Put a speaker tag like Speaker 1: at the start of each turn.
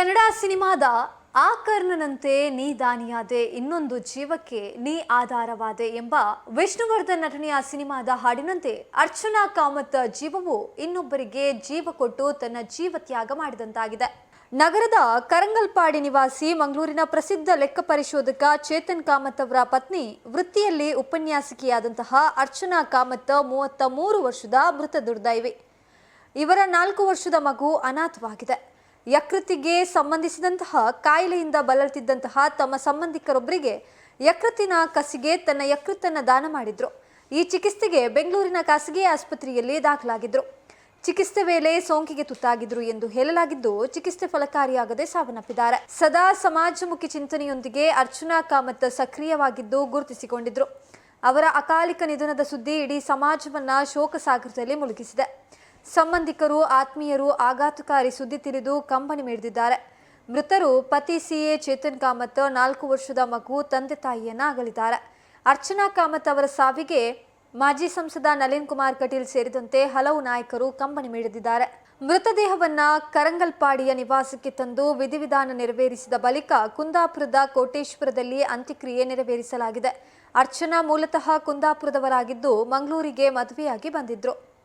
Speaker 1: ಕನ್ನಡ ಸಿನಿಮಾದ ಆ ಕರ್ಣನಂತೆ ನೀ ದಾನಿಯಾದೆ, ಇನ್ನೊಂದು ಜೀವಕ್ಕೆ ನೀ ಆಧಾರವಾದೆ ಎಂಬ ವಿಷ್ಣುವರ್ಧನ್ ನಟನೆಯ ಸಿನಿಮಾದ ಹಾಡಿನಂತೆ ಅರ್ಚನಾ ಕಾಮತ್ ಜೀವವು ಇನ್ನೊಬ್ಬರಿಗೆ ಜೀವ ಕೊಟ್ಟು ತನ್ನ ಜೀವ ತ್ಯಾಗ ಮಾಡಿದಂತಾಗಿದೆ. ನಗರದ ಕರಂಗಲ್ಪಾಡಿ ನಿವಾಸಿ, ಮಂಗಳೂರಿನ ಪ್ರಸಿದ್ಧ ಲೆಕ್ಕ ಪರಿಶೋಧಕ ಚೇತನ್ ಕಾಮತ್ ಅವರ ಪತ್ನಿ ವೃತ್ತಿಯಲ್ಲಿ ಉಪನ್ಯಾಸಕಿಯಾದಂತಹ ಅರ್ಚನಾ ಕಾಮತ್ ಮೂವತ್ತ ಮೂರು ವರ್ಷದ ಮೃತ ದುರ್ದೈವಿ ಇವರ ನಾಲ್ಕು ವರ್ಷದ ಮಗು ಅನಾಥವಾಗಿದೆ. ಯಕೃತ್ತಿಗೆ ಸಂಬಂಧಿಸಿದಂತಹ ಕಾಯಿಲೆಯಿಂದ ಬಳಲ್ತಿದ್ದಂತಹ ತಮ್ಮ ಸಂಬಂಧಿಕರೊಬ್ಬರಿಗೆ ಯಕೃತ್ತಿನ ಕಸಿಗೆ ತನ್ನ ಯಕೃತ್ತನ್ನ ದಾನ ಮಾಡಿದ್ರು. ಈ ಚಿಕಿತ್ಸೆಗೆ ಬೆಂಗಳೂರಿನ ಖಾಸಗಿ ಆಸ್ಪತ್ರೆಯಲ್ಲಿ ದಾಖಲಾಗಿದ್ರು. ಚಿಕಿತ್ಸೆ ವೇಳೆ ಸೋಂಕಿಗೆ ತುತ್ತಾಗಿದ್ರು ಎಂದು ಹೇಳಲಾಗಿದ್ದು, ಚಿಕಿತ್ಸೆ ಫಲಕಾರಿಯಾಗದೆ ಸಾವನ್ನಪ್ಪಿದ್ದಾರೆ. ಸದಾ ಸಮಾಜಮುಖಿ ಚಿಂತನೆಯೊಂದಿಗೆ ಅರ್ಚನಾ ಕಾಮತ್ ಸಕ್ರಿಯವಾಗಿದ್ದು ಗುರುತಿಸಿಕೊಂಡಿದ್ರು. ಅವರ ಅಕಾಲಿಕ ನಿಧನದ ಸುದ್ದಿ ಇಡೀ ಸಮಾಜವನ್ನ ಶೋಕಸಾಗರದಲ್ಲಿ ಮುಳುಗಿಸಿದೆ. ಸಂಬಂಧಿಕರು, ಆತ್ಮೀಯರು ಆಘಾತಕಾರಿ ಸುದ್ದಿ ತಿಳಿದು ಕಂಬನಿ ಮಿಡಿದಿದ್ದಾರೆ. ಮೃತರು ಪತಿ ಸಿಎ ಚೇತನ್ ಕಾಮತ್, ನಾಲ್ಕು ವರ್ಷದ ಮಗು ತಂದೆ ತಾಯಿಯನ್ನ ಅಗಲಿದ್ದಾರೆ. ಅರ್ಚನಾ ಕಾಮತ್ ಅವರ ಸಾವಿಗೆ ಮಾಜಿ ಸಂಸದ ನಳಿನ್ ಕುಮಾರ್ ಕಟೀಲ್ ಸೇರಿದಂತೆ ಹಲವು ನಾಯಕರು ಕಂಬನಿ ಮಿಡಿದಿದ್ದಾರೆ. ಮೃತದೇಹವನ್ನ ಕರಂಗಲ್ಪಾಡಿಯ ನಿವಾಸಕ್ಕೆ ತಂದು ವಿಧಿವಿಧಾನ ನೆರವೇರಿಸಿದ ಬಳಿಕ ಕುಂದಾಪುರದ ಕೋಟೇಶ್ವರದಲ್ಲಿ ಅಂತ್ಯಕ್ರಿಯೆ ನೆರವೇರಿಸಲಾಗಿದೆ. ಅರ್ಚನಾ ಮೂಲತಃ ಕುಂದಾಪುರದವರಾಗಿದ್ದು, ಮಂಗಳೂರಿಗೆ ಮದುವೆಯಾಗಿ ಬಂದಿದ್ರು.